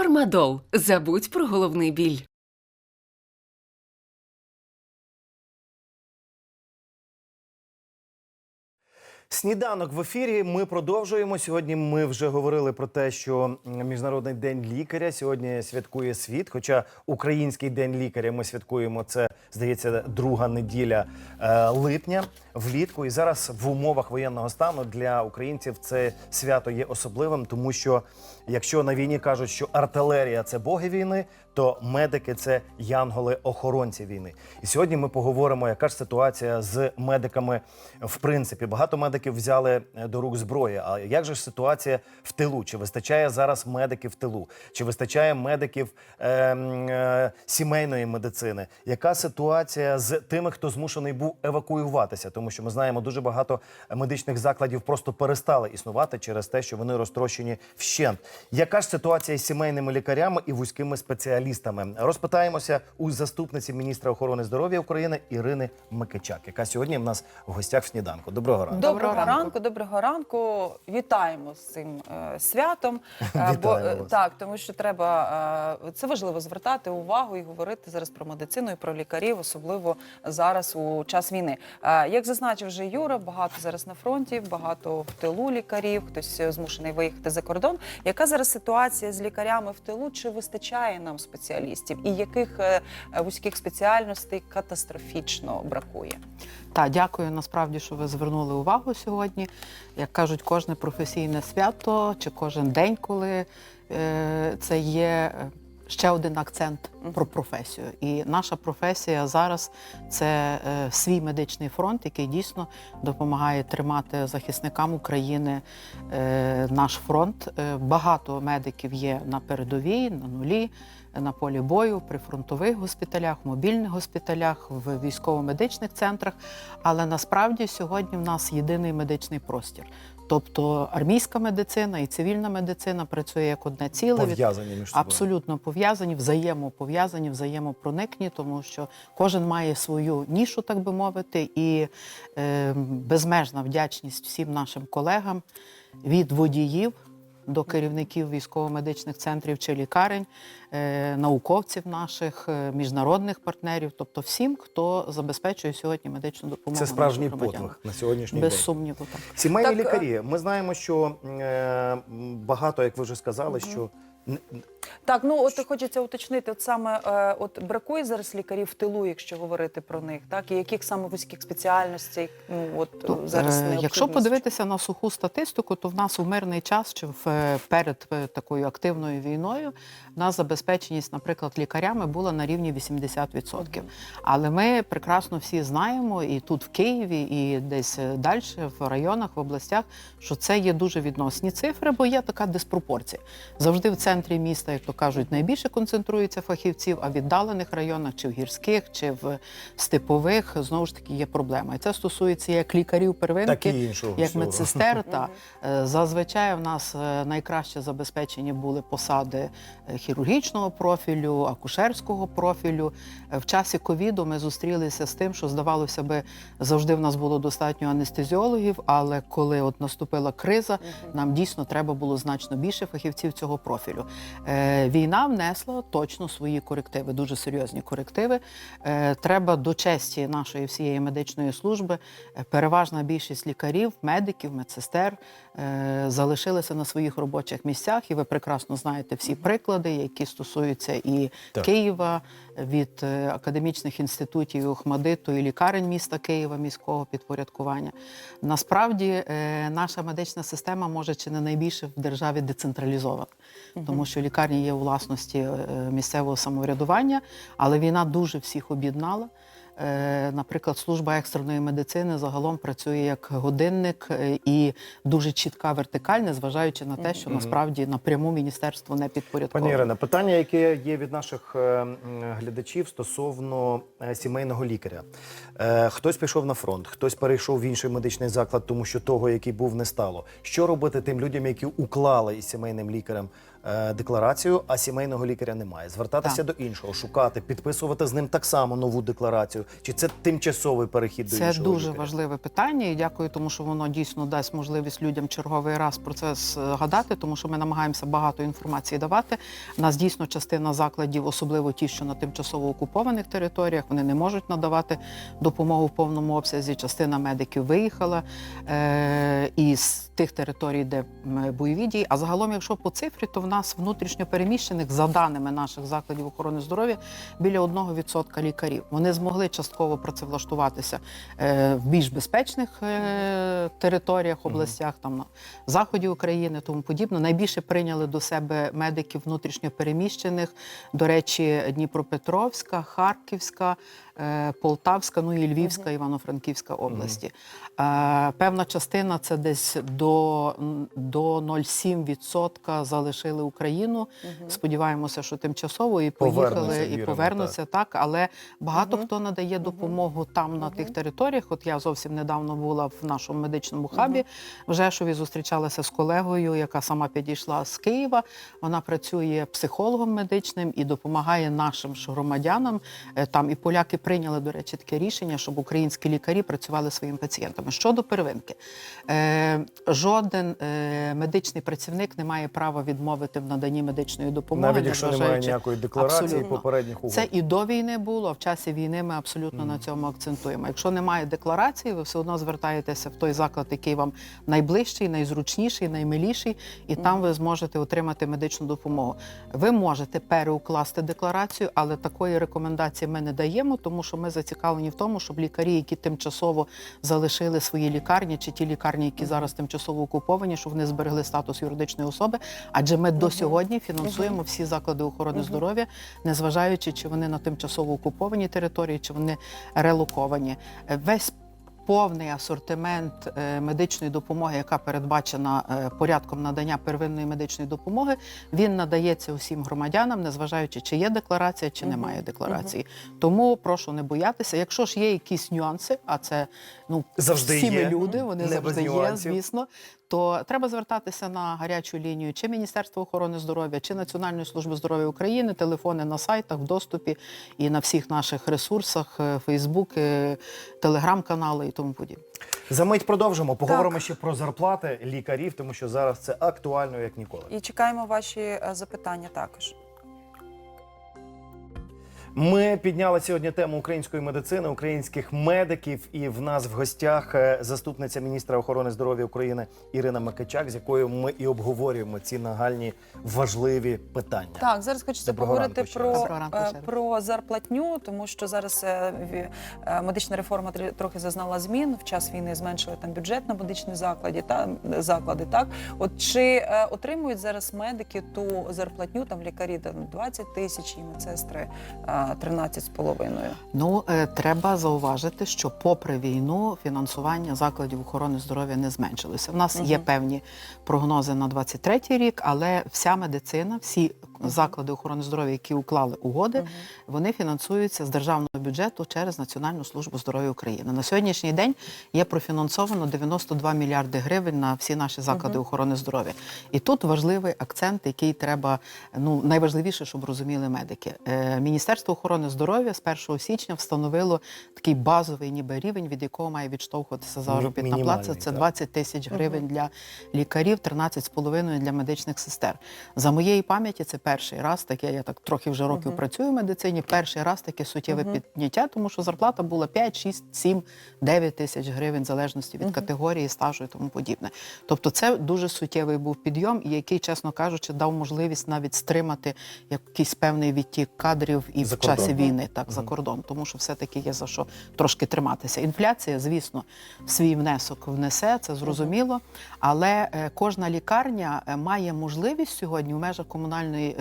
Фармадол. Забудь про головний біль. Сніданок в ефірі. Ми продовжуємо. Сьогодні ми вже говорили про те, що Міжнародний день лікаря сьогодні святкує світ. Хоча Український день лікаря ми святкуємо це, здається, друга неділя е, липня влітку. І зараз в умовах воєнного стану для українців це свято є особливим, тому що якщо на війні кажуть, що артилерія це боги війни, то медики це янголи-охоронці війни. І сьогодні ми поговоримо, яка ж ситуація з медиками в принципі. Багато медиків взяли е, до рук зброї. А як же ж ситуація в тилу? Чи вистачає зараз медиків в тилу? Чи вистачає медиків е, е, сімейної медицини? Яка ситуація з тими, хто змушений був евакуюватися? Тому що ми знаємо, дуже багато медичних закладів просто перестали існувати через те, що вони розтрощені вщент. Яка ж ситуація з сімейними лікарями і вузькими спеціалістами? Розпитаємося у заступниці міністра охорони здоров'я України Ірини Микичак, яка сьогодні в нас в гостях в сніданку. Доброго ранку. Доброго ранку. ранку. доброго ранку. Вітаємо з цим е, святом. Е, Вітаємо е, вас. так, тому що треба е, це важливо звертати увагу і говорити зараз про медицину і про лікарів, особливо зараз у час війни. Е, як зазначив вже Юра, багато зараз на фронті, багато в тилу лікарів, хтось е, змушений виїхати за кордон. Яка зараз ситуація з лікарями в тилу? Чи вистачає нам спеціалістів? І яких е, вузьких спеціальностей катастрофічно бракує? Так, дякую насправді, що ви звернули увагу сьогодні. Як кажуть, кожне професійне свято чи кожен день, коли це є ще один акцент про професію. І наша професія зараз це е, свій медичний фронт, який дійсно допомагає тримати захисникам України е, наш фронт. Е, багато медиків є на передовій, на нулі. На полі бою, при фронтових госпіталях, мобільних госпіталях, в військово-медичних центрах. Але насправді сьогодні в нас єдиний медичний простір. Тобто армійська медицина і цивільна медицина працює як одне ціле. Пов'язані між собою. Абсолютно пов'язані, взаємопов'язані, взаємопроникні, тому що кожен має свою нішу, так би мовити, і е, безмежна вдячність всім нашим колегам від водіїв. До керівників військово-медичних центрів чи лікарень, е, науковців наших, е, міжнародних партнерів, тобто всім, хто забезпечує сьогодні медичну допомогу. Це справжній подвиг на сьогоднішній Без день. сумніву, так. Сімейні Так, е, лікарі. Ми знаємо, що багато, як ви вже сказали, що н- Так, ну от хочеться уточнити, от саме е, от бракує зараз лікарів в тилу, якщо говорити про них, так і яких саме вузьких спеціальностей ну от То, зараз е, необхідно Якщо подивитися на суху статистику, то в нас у мирний час чи в, е, перед е, такою активною війною в нас забезпеченість, наприклад, лікарями була на рівні 80%. Але ми прекрасно всі знаємо, і тут в Києві, і десь далі, в районах, в областях, що це є дуже відносні цифри, бо є така диспропорція. Завжди в центрі міста, як то кажуть, найбільше концентруються фахівців, а в віддалених районах, чи в гірських, чи в степових, знову ж таки є проблема. І це стосується як лікарів первинки, Так і іншого як всього. медсестер. Та Е, зазвичай в нас е, найкраще забезпечені були посади е, хірургічного профілю, акушерського профілю. В часі ковіду ми зустрілися з тим, що здавалося би, завжди в нас було достатньо анестезіологів, але коли от наступила криза, нам дійсно треба було значно більше фахівців цього профілю. Е, Війна внесла точно свої корективи, дуже серйозні корективи. Е, Треба до честі нашої всієї медичної служби. е, Переважна більшість лікарів, медиків, медсестер е, залишилися на своїх робочих місцях, і ви прекрасно знаєте всі приклади, які стосуються і Так. Києва від академічних інститутів Охмадиту і лікарень міста Києва, міського підпорядкування. Насправді наша медична система може чи не найбільше в державі децентралізована, тому що лікарні є у власності е, місцевого самоврядування, але війна дуже всіх об'єднала. Е, Наприклад, служба екстреної медицини загалом працює як годинник е, і дуже чітка вертикаль, незважаючи на те, що насправді напряму міністерство не Пані. Ірина, питання, яке є від наших глядачів стосовно сімейного лікаря. Е, Хтось пішов на фронт, хтось перейшов в інший медичний заклад, тому що того, який був, не стало. Що робити тим людям, які уклали із сімейним лікарем е, декларацію, а сімейного лікаря немає. Звертатися Так. до іншого, шукати, підписувати з ним так само нову декларацію. Чи це тимчасовий перехід до Це іншого дуже лікаря? важливе питання, і дякую, тому що воно дійсно дасть можливість людям черговий раз про це згадати, тому що ми намагаємося багато інформації давати. У нас дійсно частина закладів, особливо ті, що на тимчасово окупованих територіях, вони не можуть надавати допомогу в повному обсязі. Частина медиків виїхала е- із тих територій, де бойові дії. А загалом, якщо по цифрі, то в нас внутрішньо переміщених, за даними наших закладів охорони здоров'я, біля 1% лікарів. Вони змогли частково працевлаштуватися е, в більш безпечних е, територіях, областях, там на заході України, тому подібне. Найбільше прийняли до себе медиків внутрішньо переміщених. До речі, Дніпропетровська, Харківська, Полтавська, ну і Львівська, Івано-Франківська області. Е, Певна частина це десь до, до 0,7% залишили Україну. Сподіваємося, що тимчасово і поїхали, і повернуться так. Але багато хто надає допомогу там на тих територіях. От я зовсім недавно була в нашому медичному хабі в Жешові, зустрічалася з колегою, яка сама підійшла з Києва. Вона працює психологом медичним і допомагає нашим громадянам. Е, Там і поляки прийняли, до речі, таке рішення, щоб українські лікарі працювали своїми пацієнтами. Щодо первинки, е, жоден е, медичний працівник не має права відмовити в наданні медичної допомоги. Навіть якщо немає ніякої декларації Абсолютно. попередніх угод. Це і до війни було, а в часі війни ми абсолютно на цьому акцентуємо. Якщо немає декларації, ви все одно звертаєтеся в той заклад, який вам найближчий, найзручніший, наймиліший, і там ви зможете отримати медичну допомогу. Ви можете переукласти декларацію, але такої рекомендації ми не даємо, тому що ми зацікавлені в тому, щоб лікарі, які тимчасово залишили свої лікарні, чи ті лікарні, які зараз тимчасово окуповані, щоб вони зберегли статус юридичної особи. Адже ми до сьогодні фінансуємо всі заклади охорони здоров'я, незважаючи, чи вони на тимчасово окупованій території, чи вони релоковані. Е, Весь повний асортимент е, медичної допомоги, яка передбачена е, порядком надання первинної медичної допомоги, він надається усім громадянам, незважаючи, чи є декларація, чи немає декларації. Тому прошу не боятися. Якщо ж є якісь нюанси, а це ну Завжди всі ми є. люди, вони Не завжди є, нюансів. звісно. То треба звертатися на гарячу лінію чи Міністерства охорони здоров'я, чи Національної служби здоров'я України, телефони на сайтах, в доступі і на всіх наших ресурсах, е, Фейсбук, е, телеграм-канали і тому подібне. За мить продовжимо. Поговоримо ще про зарплати лікарів, тому що зараз це актуально як ніколи. І чекаємо ваші е, запитання також. Ми підняли сьогодні тему української медицини, українських медиків, і в нас в гостях е, заступниця міністра охорони здоров'я України Ірина Микичак, з якою ми і обговорюємо ці нагальні важливі питання. Так, зараз хочеться Доброго поговорити ранку про, ранку е, про зарплатню, тому що зараз е, медична реформа трохи зазнала змін. В час війни зменшили там бюджет на медичні заклади. Та заклади. Так, от чи отримують зараз медики ту зарплатню там лікарі там 20 тисяч і медсестри е, 13 з половиною. Ну, е, треба зауважити, що попри війну фінансування закладів охорони здоров'я не зменшилося. У нас є певні прогнози на 23-й рік, але вся медицина, всі заклади охорони здоров'я, які уклали угоди, вони фінансуються з державного бюджету через Національну службу здоров'я України. На сьогоднішній день є профінансовано 92 мільярди гривень на всі наші заклади охорони здоров'я. І тут важливий акцент, який треба, ну найважливіше, щоб розуміли медики. Е, Міністерство охорони здоров'я з 1 січня встановило такий базовий ніби рівень, від якого має відштовхуватися заробітна плата. Це так. 20 тисяч гривень для лікарів, 13,5 для медичних сестер. За моєї пам'яті, це перший раз таке. Я так трохи вже років працюю в медицині. Перший раз таке суттєве підняття, тому що зарплата була 5, 6, 7, 9 тисяч гривень, в залежності від категорії, стажу і тому подібне. Тобто, це дуже суттєвий був підйом, який, чесно кажучи, дав можливість навіть стримати якийсь певний відтік кадрів і За в часі кордон. війни, так за кордон, тому що все-таки є за що трошки триматися. Інфляція, звісно, свій внесок внесе, це зрозуміло. Але е, кожна лікарня е, має можливість сьогодні в межах комунальної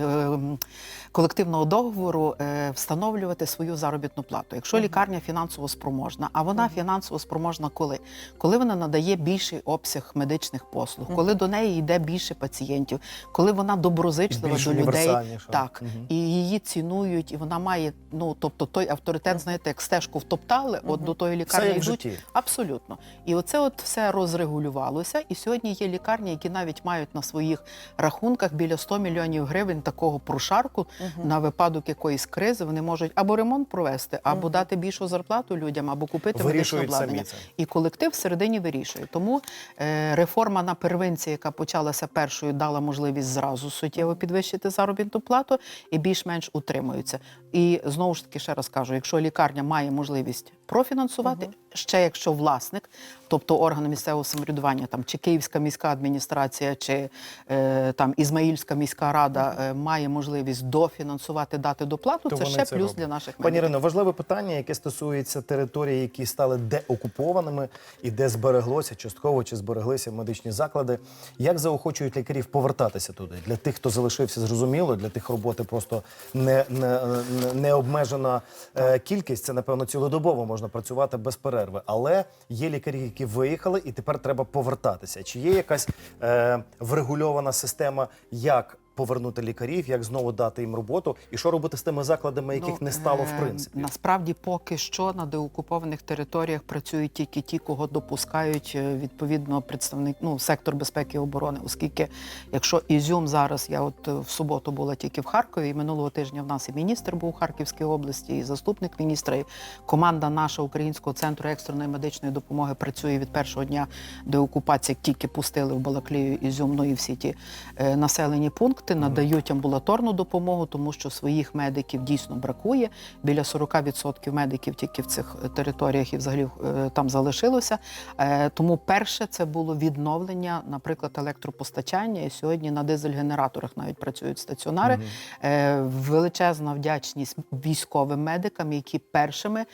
колективного договору е, встановлювати свою заробітну плату. Якщо лікарня фінансово спроможна, а вона фінансово спроможна коли? Коли вона надає більший обсяг медичних послуг, коли до неї йде більше пацієнтів, коли вона доброзичлива до людей, так і її цінують, і вона має ну тобто той авторитет, знаєте, як стежку втоптали, от до тої лікарні йдуть. Абсолютно. І оце от все розрегулювалося. І сьогодні є лікарні, які навіть мають на своїх рахунках біля 100 мільйонів гривень такого прошарку на випадок якоїсь кризи. Вони можуть або ремонт провести, або дати більшу зарплату людям, або купити медичне обладнання. І колектив всередині вирішує. Тому е, реформа на первинці, яка почалася першою, дала можливість зразу суттєво підвищити заробітну плату і більш-менш утримуються. І знову ж таки ще раз кажу: якщо лікарня має можливість профінансувати, ще якщо власник, тобто органи місцевого самоврядування, там чи Київська міська адміністрація, чи е, там Ізмаїльська міська рада е, має можливість дофінансувати, дати доплату, То це ще це плюс роблять. для наших Пані. Ірино, важливе питання, яке стосується територій, які стали деокупованими і де збереглося частково чи збереглися медичні заклади. Як заохочують лікарів повертатися туди? Для тих, хто залишився, зрозуміло, для тих роботи просто не, не, не, не обмежена е, кількість. Це напевно цілодобово можна працювати без перерви. Але є лікарі, які виїхали, і тепер треба повертатися. Чи є якась е, врегульована система, як повернути лікарів, як знову дати їм роботу, і що робити з тими закладами, яких Ну, не стало в е, принципі? Насправді, поки що на деокупованих територіях працюють тільки ті, кого допускають е, відповідно представник ну, сектор безпеки і оборони. Оскільки, якщо Ізюм зараз, я от е, в суботу була тільки в Харкові, і минулого тижня в нас і міністр був у Харківській області, і заступник міністра, і команда наша Українського центру екстреної медичної допомоги працює від першого дня деокупації, як тільки пустили в Балаклію, Ізюм, ну і всі ті е, населені пункти, надають амбулаторну допомогу, тому що своїх медиків дійсно бракує. Біля 40% медиків тільки в цих е, територіях і взагалі е, там залишилося. Е, Тому перше це було відновлення, наприклад, електропостачання. І сьогодні на дизель-генераторах навіть працюють стаціонари. Е, Величезна вдячність військовим медикам, які першими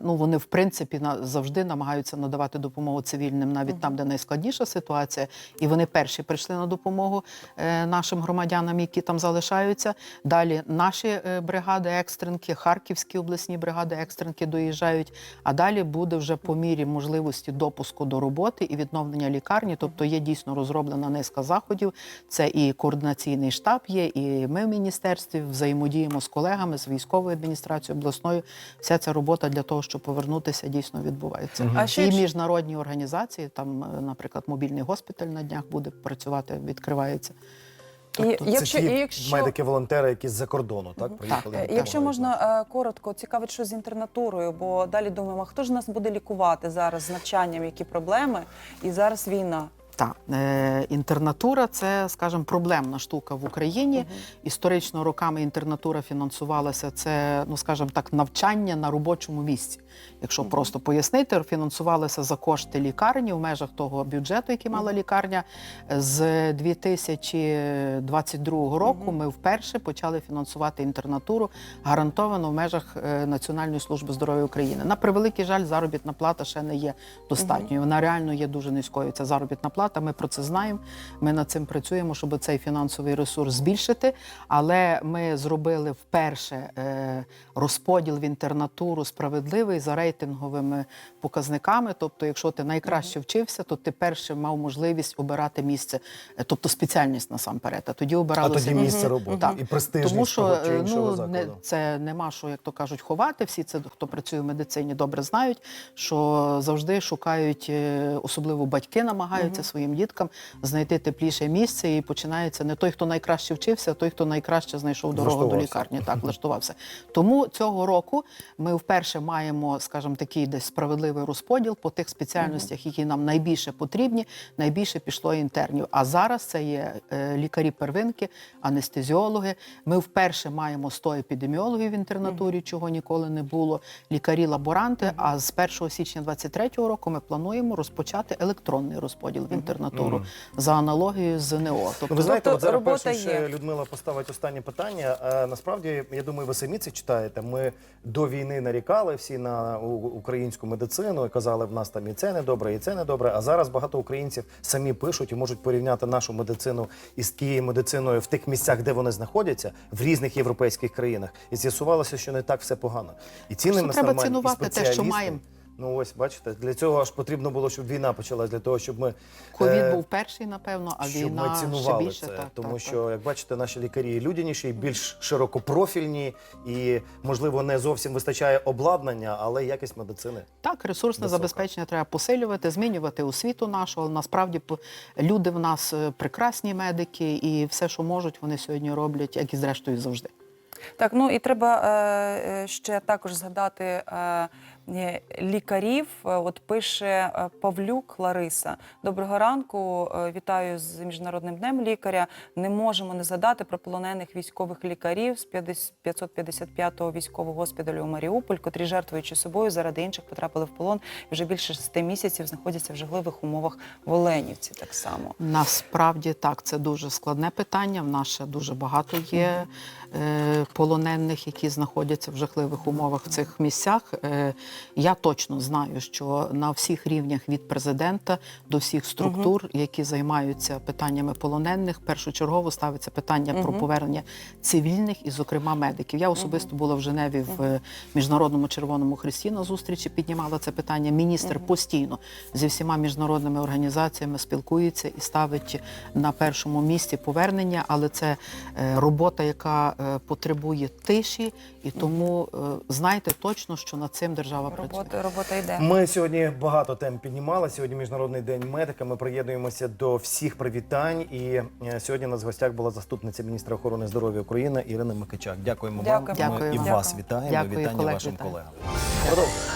ну вони в принципі завжди намагаються надавати допомогу цивільним, навіть там, де найскладніша ситуація, і вони перші прийшли на допомогу нашим громадянам, які там залишаються. Далі наші е, бригади екстренки, харківські обласні бригади екстренки доїжджають. А далі буде вже по мірі можливості допуску до роботи і відновлення лікарні. Тобто є дійсно розроблена низка заходів. Це і координаційний штаб є, і ми в міністерстві взаємодіємо з колегами, з військовою адміністрацією обласною. Вся ця робота для того, щоб повернутися, дійсно відбувається. А ще і міжнародні організації, там, е, наприклад, мобільний госпіталь на днях буде працювати, відкривається. Тобто І якщо, це ті і якщо... медики-волонтери, які з-за кордону, так приїхали. Так. Якщо можна е, коротко, цікавить, що з інтернатурою, бо далі думаємо, хто ж нас буде лікувати зараз з навчанням, які проблеми, і зараз війна. Так, е, інтернатура це, скажімо, проблемна штука в Україні. Історично роками інтернатура фінансувалася. Це, ну скажімо так, навчання на робочому місці. Якщо просто пояснити, фінансувалося за кошти лікарні в межах того бюджету, який мала лікарня. З 2022 року ми вперше почали фінансувати інтернатуру гарантовано в межах е, Національної служби здоров'я України. На превеликий жаль, заробітна плата ще не є достатньою. Вона реально є дуже низькою. Ця заробітна плата. Ми про це знаємо. Ми над цим працюємо, щоб цей фінансовий ресурс збільшити. Але ми зробили вперше е, розподіл в інтернатуру справедливий за рейтинговими показниками. Тобто, якщо ти найкраще вчився, то ти перше мав можливість обирати місце, е, тобто спеціальність насамперед. А тоді А тоді місце роботи Так. і престижність Тому що того чи е, іншого ну, закладу. не, це нема що, як то кажуть, ховати. Всі це, хто працює в медицині, добре знають, що завжди шукають, особливо батьки намагаються своїм діткам знайти тепліше місце. І починається не той, хто найкраще вчився, а той, хто найкраще знайшов дорогу до лікарні. Так, влаштувався. Тому цього року ми вперше маємо, скажімо, такий десь справедливий розподіл по тих спеціальностях, які нам найбільше потрібні. Найбільше пішло інтернів. А зараз це є е, лікарі первинки, анестезіологи. Ми вперше маємо 100 епідеміологів в інтернатурі, чого ніколи не було. Лікарі-лаборанти. А з 1 січня 2023 року ми плануємо розпочати електронний розподіл в інтернатурі. Інтернатуру за аналогією з. Ну, Тобто ви знаєте, Тобто от зараз робота є. Людмила поставить останнє питання. Е, насправді, я думаю, ви самі це читаєте. Ми до війни нарікали всі на українську медицину і казали, в нас там і це недобре, і це недобре. А зараз багато українців самі пишуть і можуть порівняти нашу медицину із тією медициною в тих місцях, де вони знаходяться, в різних європейських країнах. І з'ясувалося, що не так все погано. І ціни треба цінувати те, що маємо. Ну ось бачите, для цього аж потрібно було, щоб війна почалась, для того, щоб ми ковід е, був перший, напевно, а щоб війна ми ще більше. це, так, тому так, що, як бачите, наші лікарі людяніші, більш широкопрофільні і, можливо, не зовсім вистачає обладнання, але якість медицини. Так, ресурсне Висока. забезпечення треба посилювати, змінювати освіту нашу. Але насправді люди в нас е, прекрасні медики, і все, що можуть, вони сьогодні роблять, як і зрештою завжди. Так, ну і треба е, е, ще також згадати е, лікарів. Е, От пише е, Павлюк Лариса. Доброго ранку. е, Вітаю з міжнародним днем лікаря. Не можемо не згадати про полонених військових лікарів з 50 555-го військового госпіталю у Маріуполь, котрі жертвуючи собою заради інших потрапили в полон і вже більше 6 місяців знаходяться в жахливих умовах в Оленівці. Так само. Насправді так, це дуже складне питання. В нас ще дуже багато є е, полонених, які знаходяться в жахливих умовах в цих місцях. Е, я точно знаю, що на всіх рівнях від президента до всіх структур, які займаються питаннями полонених, першочергово ставиться питання про повернення цивільних і, зокрема, медиків. Я особисто була в Женеві в міжнародному Червоному Хресті на зустрічі, піднімала це питання. Міністр постійно зі всіма міжнародними організаціями спілкується і ставить на першому місці повернення, але це е, робота, яка е, потребує тиші, і тому е, знайте точно, що над цим держава працює. Робота, робота йде. Ми сьогодні багато тем піднімали. Сьогодні міжнародний день медика. Ми приєднуємося до всіх привітань. І е, сьогодні у нас в гостях була заступниця міністра охорони здоров'я України Ірина Микичак. Дякуємо Дякуємо. вам. Дякую і вам. вас Дякую. вітаємо. Дякую, Вітання колег, вашим вітаю. колегам. Продовжуємо.